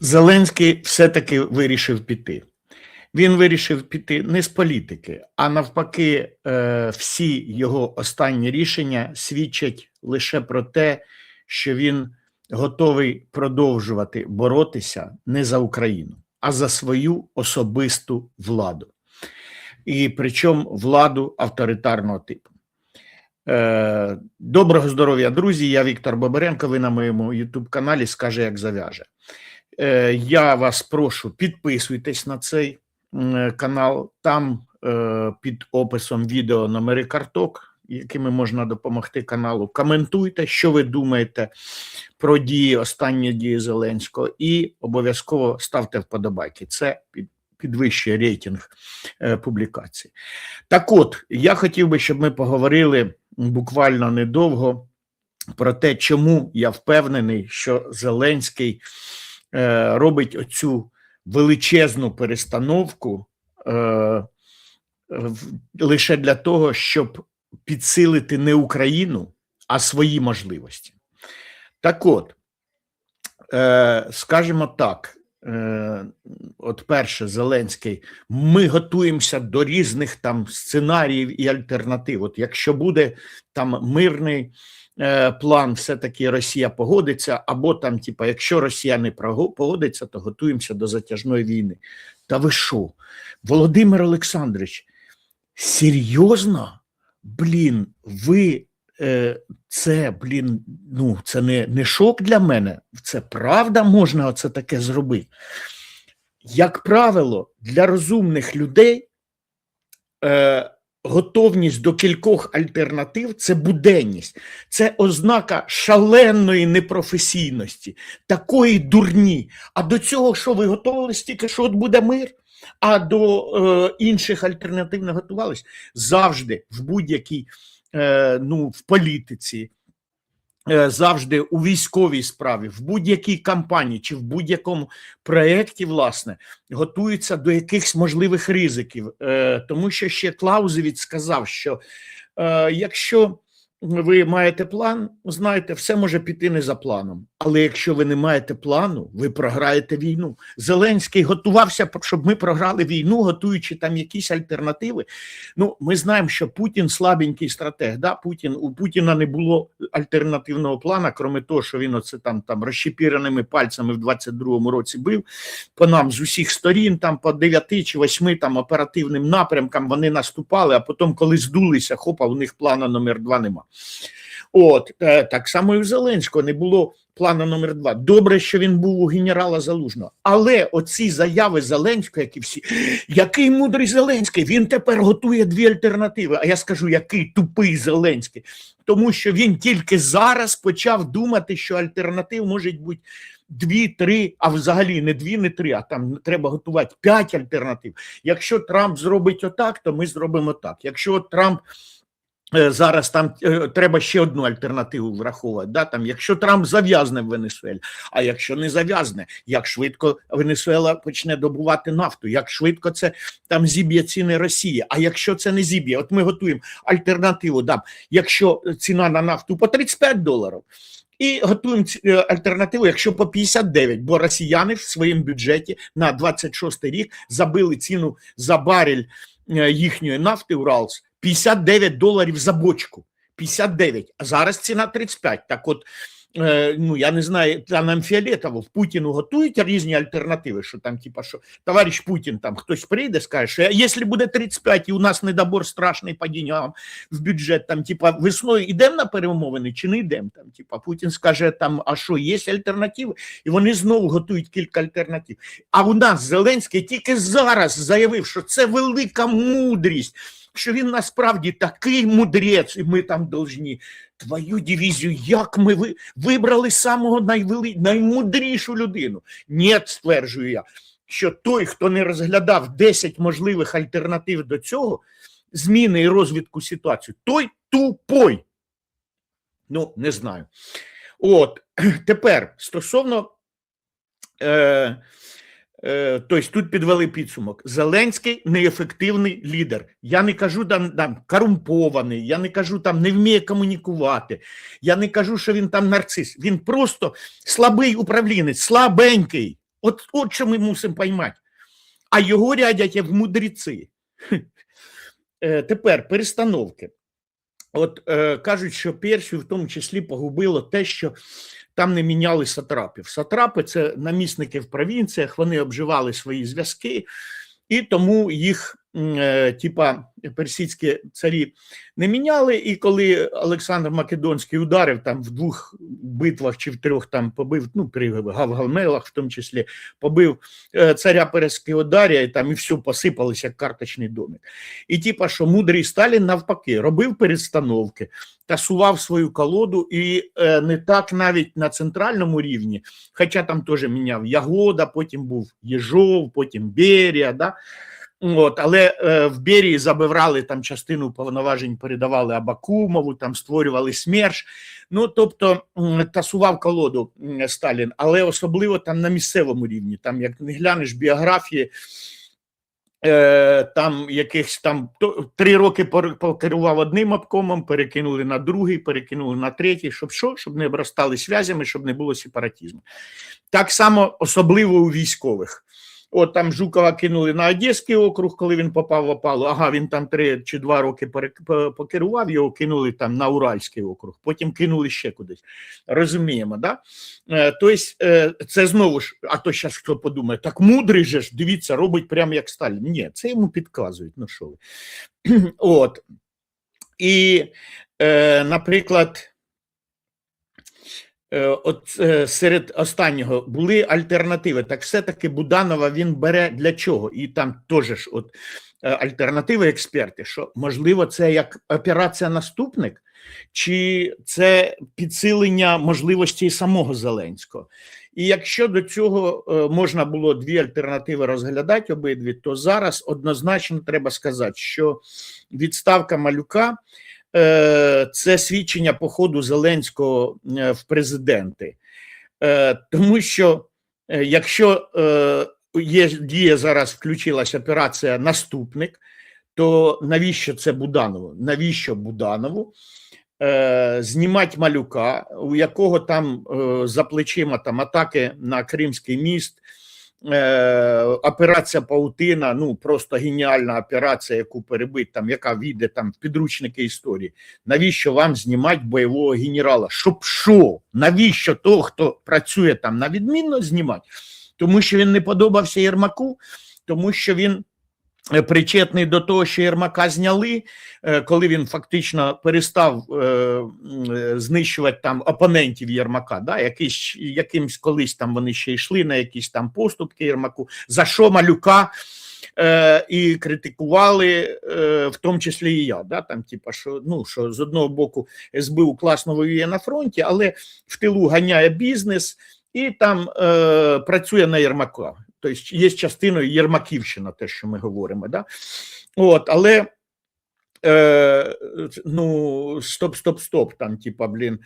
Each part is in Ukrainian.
Зеленський все-таки вирішив піти. Він вирішив піти не з політики, а навпаки, е, всі його останні рішення свідчать лише про те, що він готовий продовжувати боротися не за Україну, а за свою особисту владу. І причому владу авторитарного типу. Е, Доброго здоров'я, друзі! Я Віктор Боберенко. Ви на моєму youtube каналі Скаже, як зав'яже. Е, Я вас прошу, підписуйтесь на цей канал. Там е, під описом відео номери карток, якими можна допомогти каналу. Коментуйте, що ви думаєте про дії, останні дії Зеленського, і обов'язково ставте вподобайки. Це під, підвищує рейтинг е, публікацій. Так от, я хотів би, щоб ми поговорили буквально недовго про те, чому я впевнений, що Зеленський е, робить оцю величезну перестановку е, лише для того, щоб підсилити не Україну, а свої можливості. Так от, е, скажімо так, е, от перше, Зеленський, ми готуємося до різних там сценаріїв і альтернатив. От якщо буде там мирний е, план, все-таки Росія погодиться, або там, типа, якщо Росія не погодиться, то готуємося до затяжної війни. Та ви що? Володимир Олександрович, серйозно? Блін, ви е, це, блін, ну це не, не шок для мене. Це правда можна оце таке зробити. Як правило, для розумних людей е, готовність до кількох альтернатив це буденність, це ознака шаленої непрофесійності, такої дурні. А до цього, що ви готувалися тільки, що от буде мир, а до е, інших альтернатив не готувались завжди в будь-якій е, ну, в політиці. Е, Завжди у військовій справі, в будь-якій кампанії чи в будь-якому проєкті, власне, готуються до якихось можливих ризиків, е, тому що ще Клаузевіць сказав, що е, якщо ви маєте план, знаєте, все може піти не за планом. Але якщо ви не маєте плану, ви програєте війну. Зеленський готувався, щоб ми програли війну, готуючи там якісь альтернативи. Ну, ми знаємо, що Путін слабенький стратег. Да? Путін у Путіна не було альтернативного плана, крім того, що він оце там там розщепіреними пальцями в 22-му році бив по нам з усіх сторін, там по 9 чи 8 там оперативним напрямкам вони наступали, а потім, коли здулися, хопа, у них плана номер два нема. От е, так само і у Зеленського не було плану номер два. Добре, що він був у генерала Залужного. Але оці заяви Зеленського, які всі, який мудрий Зеленський, він тепер готує дві альтернативи. А я скажу, який тупий Зеленський, тому що він тільки зараз почав думати, що альтернатив можуть бути дві, три, а взагалі не дві, не три, а там треба готувати п'ять альтернатив. Якщо Трамп зробить отак, то ми зробимо так. Якщо Трамп зараз там е, треба ще одну альтернативу враховувати. Да? Там, якщо Трамп зав'язне в Венесуелі, а якщо не зав'язне, як швидко Венесуела почне добувати нафту, як швидко це там зіб'є ціни Росії. А якщо це не зіб'є, от ми готуємо альтернативу. Да? Якщо ціна на нафту по 35 доларів. І готуємо е, альтернативу, якщо по 59, бо росіяни в своєму бюджеті на 26 рік забили ціну за барель е, їхньої нафти Уралс 59 доларів за бочку. 59, а зараз ціна 35. Так от, е, ну я не знаю, та нам фіолетово в Путіну готують різні альтернативи, що там, типа, що товариш Путін, там хтось прийде, скаже, що якщо буде 35 і у нас недобор страшний деньгам в бюджет, там, типа, весною йдемо на перемовини чи не йдемо? Там, типа, Путін скаже, там, а що, є альтернативи? І вони знову готують кілька альтернатив. А у нас Зеленський тільки зараз заявив, що це велика мудрість, що він насправді такий мудрець, і ми там должні. Твою дивізію, як ми ви, вибрали самого найвели, наймудрішу людину. Ні, стверджую я, що той, хто не розглядав 10 можливих альтернатив до цього, зміни і розвитку ситуації, той тупой. Ну, не знаю. От тепер стосовно. Е, тобто тут підвели підсумок. Зеленський неефективний лідер. Я не кажу там, там корумпований, я не кажу там не вміє комунікувати. Я не кажу, що він там нарцис. Він просто слабий управлінець, слабенький. От, от що ми мусимо поймати. А його рядять як в мудреці. Е, Тепер перестановки. От е, кажуть, що Персію в тому числі погубило те, що там не міняли сатрапів. Сатрапи це намісники в провінціях, вони обживали свої зв'язки, і тому їх, типа, персидські царі не міняли. І коли Олександр Македонський ударив там в двох битвах чи в трьох там побив, ну при Гавгамелах, в тому числі побив е, царя Перескеодарія, і там і все посипалося як карточний домик. І типа, що мудрий Сталін навпаки робив перестановки, тасував свою колоду, і е, не так навіть на центральному рівні, хоча там теж міняв Ягода, потім був Єжов, потім Берія. Да? От, але е, в Берії забирали там частину повноважень, передавали Абакумову, там створювали СМЕРШ. Ну тобто тасував колоду Сталін, але особливо там на місцевому рівні. Там, як не глянеш біографії, е, там якихось там три роки покерував одним обкомом, перекинули на другий, перекинули на третій, щоб що? Щоб не обростали зв'язями, щоб не було сепаратизму. Так само особливо у військових. От там Жукова кинули на Одеський округ, коли він попав в опалу. Ага, він там три чи два роки покерував, його кинули там на Уральський округ, потім кинули ще кудись. Розуміємо, да? Е, Тобто, е, це знову ж, а то зараз хто подумає, так мудрий же ж, дивіться, робить прямо як Сталін. Ні, це йому підказують. Ну що ви. От. І, е, наприклад, от е, серед останнього були альтернативи. Так все-таки Буданова він бере для чого? І там теж ж от е, альтернативи експерти, що можливо це як операція наступник, чи це підсилення можливості самого Зеленського. І якщо до цього е, можна було дві альтернативи розглядати обидві, то зараз однозначно треба сказати, що відставка малюка е, це свідчення походу Зеленського е, в президенти. Е, Тому що е, якщо е, є діє зараз, включилась операція наступник, то навіщо це Буданову? Навіщо Буданову? Е, знімати малюка, у якого там е, за плечима там атаки на Кримський міст, е, операція Паутина, ну просто геніальна операція, яку перебить, там, яка війде там в підручники історії. Навіщо вам знімати бойового генерала? Щоб що? Навіщо того, хто працює там на відмінно знімати? Тому що він не подобався Єрмаку, тому що він причетний до того, що Єрмака зняли, е, коли він фактично перестав е, е, знищувати там опонентів Єрмака, да, якийсь, якимсь колись там вони ще йшли на якісь там поступки Єрмаку, за що малюка е, і критикували, е, в тому числі і я. Да, там, типа, що, ну, що з одного боку СБУ класно воює на фронті, але в тилу ганяє бізнес і там е, працює на Єрмака. Тобто є частиною Єрмаківщина, те, що ми говоримо. Да? От, але е, ну, стоп, стоп, стоп, там, типа, блін,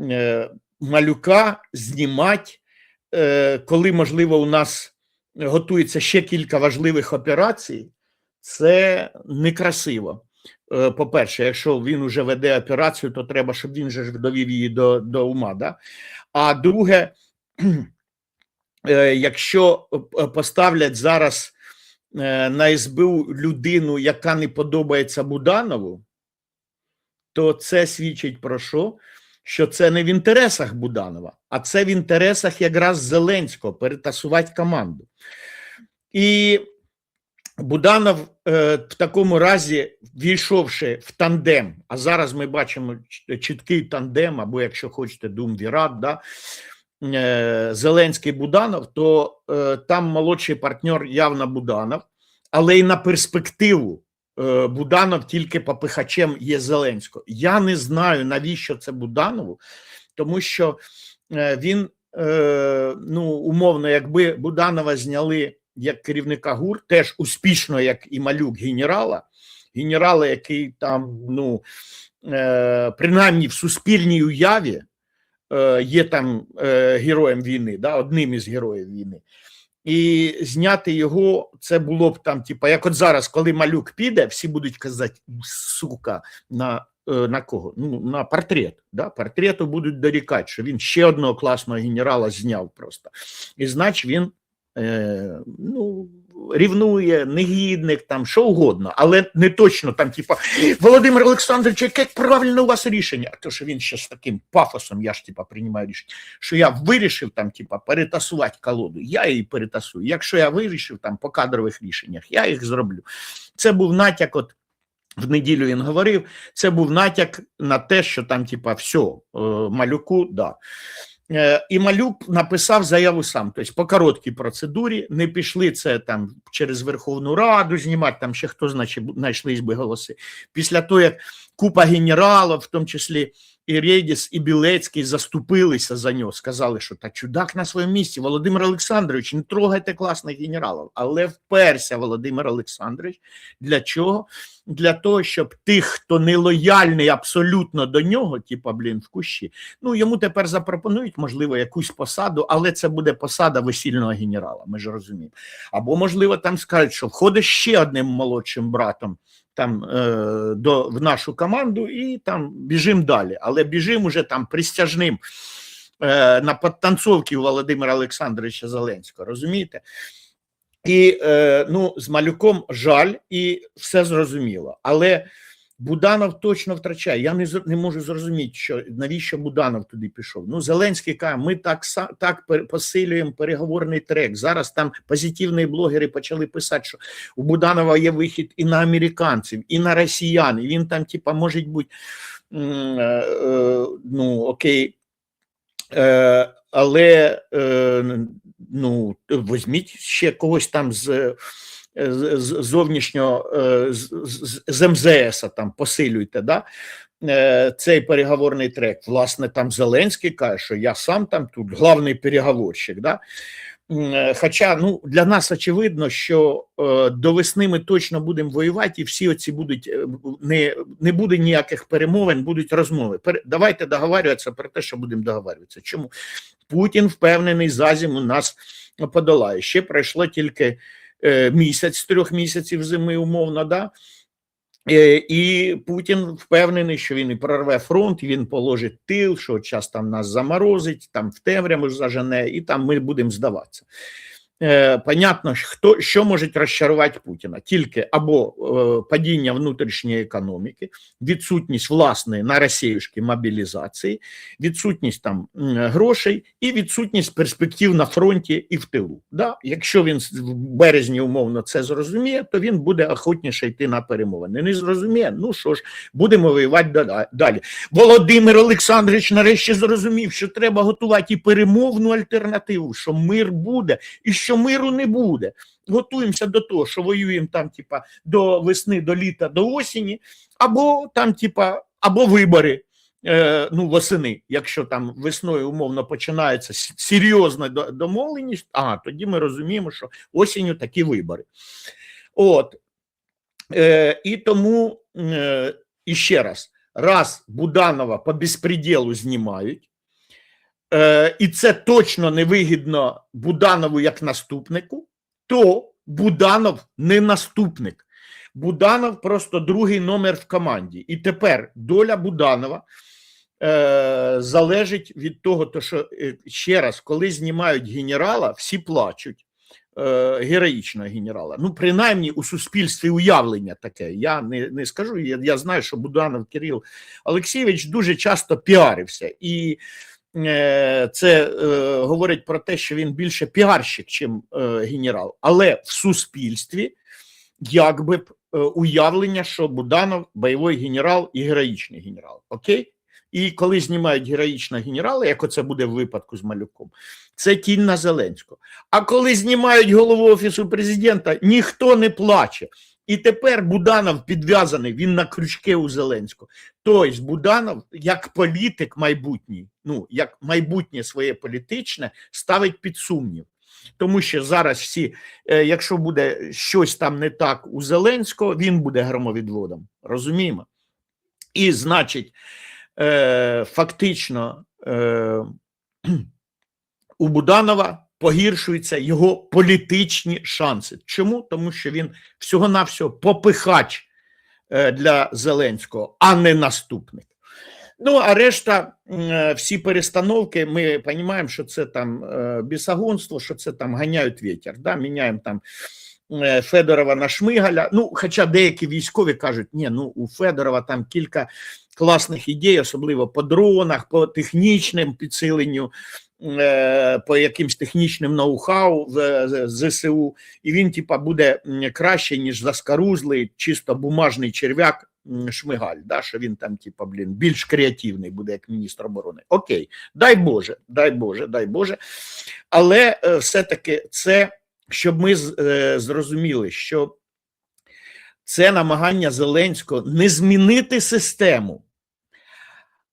е, малюка знімати, е, коли, можливо, у нас готується ще кілька важливих операцій, це некрасиво. Е, По-перше, якщо він вже веде операцію, то треба, щоб він же довів її до, до ума. Да? А друге, якщо е, поставлять зараз е, на СБУ людину, яка не подобається Буданову, то це свідчить про що? Що це не в інтересах Буданова, а це в інтересах якраз Зеленського перетасувати команду. І Буданов е, в такому разі, війшовши в тандем, а зараз ми бачимо чіткий тандем, або якщо хочете, Думвірат, да, е, Зеленський Буданов, то е, там молодший партнер явно Буданов, але і на перспективу е, Буданов тільки попихачем є Зеленського. Я не знаю, навіщо це Буданову, тому що е, він, е, ну, умовно, якби Буданова зняли як керівника ГУР, теж успішно, як і малюк генерала, генерала, який там, ну, е, принаймні в суспільній уяві е, є там е, героєм війни, да, одним із героїв війни. І зняти його це було б там, типа, як от зараз, коли малюк піде, всі будуть казати, сука, на, е, на кого? Ну, на портрет. Да? Портрету будуть дорікати, що він ще одного класного генерала зняв просто. І значить він е, ну, рівнує, негідник, там, що угодно, але не точно там, типа, Володимир Олександрович, яке правильне у вас рішення? А то, що він ще з таким пафосом, я ж типа приймаю рішення, що я вирішив там, типа, перетасувати колоду, я її перетасую. Якщо я вирішив там по кадрових рішеннях, я їх зроблю. Це був натяк, от в неділю він говорив, це був натяк на те, що там, типа, все, малюку, да. Е, І Малюк написав заяву сам, тобто по короткій процедурі, не пішли це там через Верховну Раду знімати, там ще хто значить знайшлись би голоси. Після того, як купа генералів, в тому числі і Редіс, і Білецький, заступилися за нього, сказали, що та чудак на своєму місці, Володимир Олександрович, не трогайте класних генералів. Але вперся Володимир Олександрович. Для чого? Для того, щоб тих, хто не лояльний абсолютно до нього, типа, блін, в кущі, ну йому тепер запропонують, можливо, якусь посаду, але це буде посада весільного генерала. Ми ж розуміємо. Або, можливо, там скажуть, що входить ще одним молодшим братом там е, до в нашу команду, і там біжимо далі. Але біжимо уже там пристяжним е, на підтанцовки Володимира Олександровича Зеленського. Розумієте? І е, ну, з малюком жаль, і все зрозуміло. Але Буданов точно втрачає. Я не не можу зрозуміти, що навіщо Буданов туди пішов. Ну, Зеленський каже, ми так так посилюємо переговорний трек. Зараз там позитивні блогери почали писати, що у Буданова є вихід і на американців, і на росіян. І він там, типа, може бути, е, е, ну окей. Е, але ну, візьміть ще когось там з, з, з зовнішнього е, з, МЗС там посилюйте. Да? Е, Цей переговорний трек. Власне, там Зеленський каже, що я сам там тут главний переговорщик. Да? Е, Хоча ну, для нас очевидно, що до весни ми точно будемо воювати, і всі оці будуть не, не буде ніяких перемовин, будуть розмови. Давайте договарюватися про те, що будемо договарюватися. Чому Путін впевнений за зиму нас подолає? Ще пройшло тільки місяць з трьох місяців зими, умовно, да. Е, І Путін впевнений, що він і прорве фронт, і він положить тил, що час там нас заморозить, там в темряву зажене, і там ми будемо здаватися. Е, Понятно, хто що може розчарувати Путіна тільки або е, падіння внутрішньої економіки, відсутність власної на росіюшки мобілізації, відсутність там грошей і відсутність перспектив на фронті і в тилу. Да? Якщо він в березні умовно це зрозуміє, то він буде охотніше йти на перемовини. Не зрозуміє, ну що ж, будемо воювати далі. Володимир Олександрович нарешті зрозумів, що треба готувати і перемовну альтернативу, що мир буде і що миру не буде. Готуємося до того, що воюємо там, типа, до весни, до літа, до осені, або там, типа, або вибори. Е, ну, восени, якщо там весною умовно починається серйозна домовленість, а тоді ми розуміємо, що осінню такі вибори. От. Е, і тому е, ще раз, раз Буданова по безпреділу знімають, е, і це точно не вигідно Буданову як наступнику, то Буданов не наступник. Буданов просто другий номер в команді. І тепер доля Буданова е, залежить від того, то що е, ще раз, коли знімають генерала, всі плачуть. е, Героїчного генерала. Ну, принаймні у суспільстві уявлення таке. Я не, не скажу. Я, я знаю, що Буданов Кирил Олексійович дуже часто піарився, і це е, говорить про те, що він більше піарщик, чим е, генерал. Але в суспільстві якби б е, уявлення, що Буданов бойовий генерал і героїчний генерал. Окей? І коли знімають героїчного генерала, як оце буде в випадку з малюком, це тінь на Зеленського. А коли знімають голову офісу президента, ніхто не плаче. І тепер Буданов підв'язаний, він на крючке у Зеленського. Тобто Буданов, як політик майбутній, ну як майбутнє своє політичне, ставить під сумнів. Тому що зараз всі, е, якщо буде щось там не так у Зеленського, він буде громовідводом. Розуміємо? І значить, е, фактично е, у Буданова погіршуються його політичні шанси. Чому? Тому що він всього-навсього попихач е, для Зеленського, а не наступник. Ну, а решта, е, всі перестановки, ми розуміємо, що це там е, бісогонство, що це там ганяють вітер. Да? Міняємо там Федорова на Шмигаля. Ну, хоча деякі військові кажуть, ні, ну у Федорова там кілька класних ідей, особливо по дронах, по технічним підсиленню, по якимсь технічним ноу-хау е, ЗСУ, і він, типа, буде краще, ніж заскарузлий, чисто бумажний черв'як Шмигаль, да, що він там, типа, блін, більш креативний буде як міністр оборони. Окей, дай Боже, дай Боже, дай Боже. Але е, все-таки це, щоб ми е, зрозуміли, що це намагання Зеленського не змінити систему,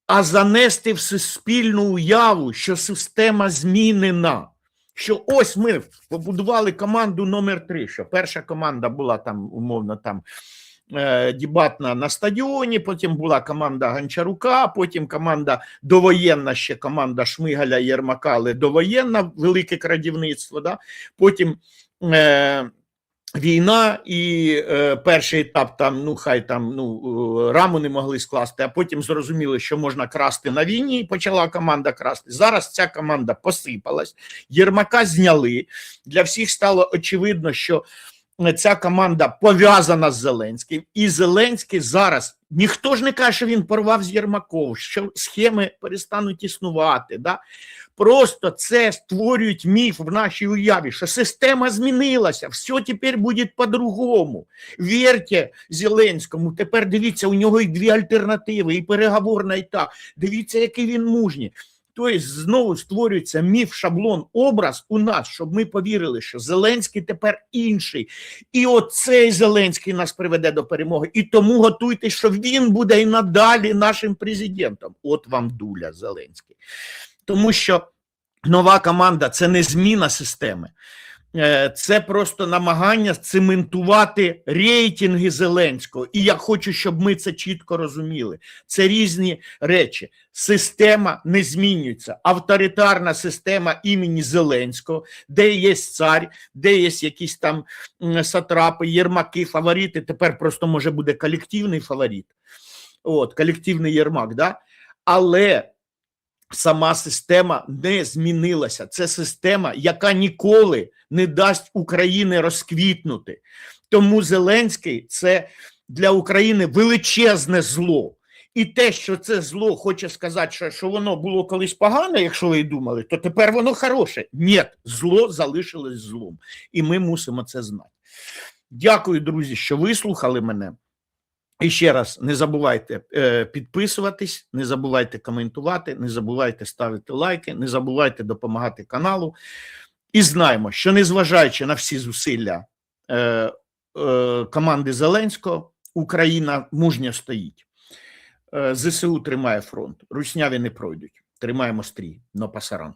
а занести в суспільну уяву, що система змінена. Що ось ми побудували команду номер 3 що перша команда була там, умовно, там е, дебатна на стадіоні, потім була команда Гончарука, потім команда довоєнна, ще команда Шмигаля Єрмака, але довоєнна, велике крадівництво. Да? Потім е, війна і е, перший етап там, ну хай там ну е, раму не могли скласти, а потім зрозуміли, що можна красти на війні, і почала команда красти. Зараз ця команда посипалась, Єрмака зняли. Для всіх стало очевидно, що ця команда пов'язана з Зеленським, і Зеленський зараз ніхто ж не каже, що він порвав з Єрмаком, що схеми перестануть існувати. Да? Просто це створюють міф в нашій уяві, що система змінилася, все тепер буде по-другому. Вірте Зеленському, тепер дивіться, у нього і дві альтернативи, і переговорна, і та. Дивіться, який він мужній. Тобто знову створюється міф, шаблон, образ у нас, щоб ми повірили, що Зеленський тепер інший. І оцей Зеленський нас приведе до перемоги. І тому готуйтесь, що він буде і надалі нашим президентом. От вам дуля Зеленський. Тому що нова команда це не зміна системи. Е, Це просто намагання цементувати рейтинги Зеленського. І я хочу, щоб ми це чітко розуміли. Це різні речі. Система не змінюється. Авторитарна система імені Зеленського, де є цар, де є якісь там сатрапи, єрмаки, фаворити. Тепер просто може буде колективний фаворит. От, колективний єрмак, да? Але сама система не змінилася. Це система, яка ніколи не дасть Україні розквітнути. Тому Зеленський це для України величезне зло. І те, що це зло хоче сказати, що, що воно було колись погане, якщо ви думали, то тепер воно хороше. Ні, зло залишилось злом. І ми мусимо це знати. Дякую, друзі, що вислухали мене. І ще раз не забувайте е, підписуватись, не забувайте коментувати, не забувайте ставити лайки, не забувайте допомагати каналу. І знаємо, що незважаючи на всі зусилля е, е, команди Зеленського, Україна мужньо стоїть. ЗСУ тримає фронт, русняві не пройдуть. Тримаємо стрій, но пасаран.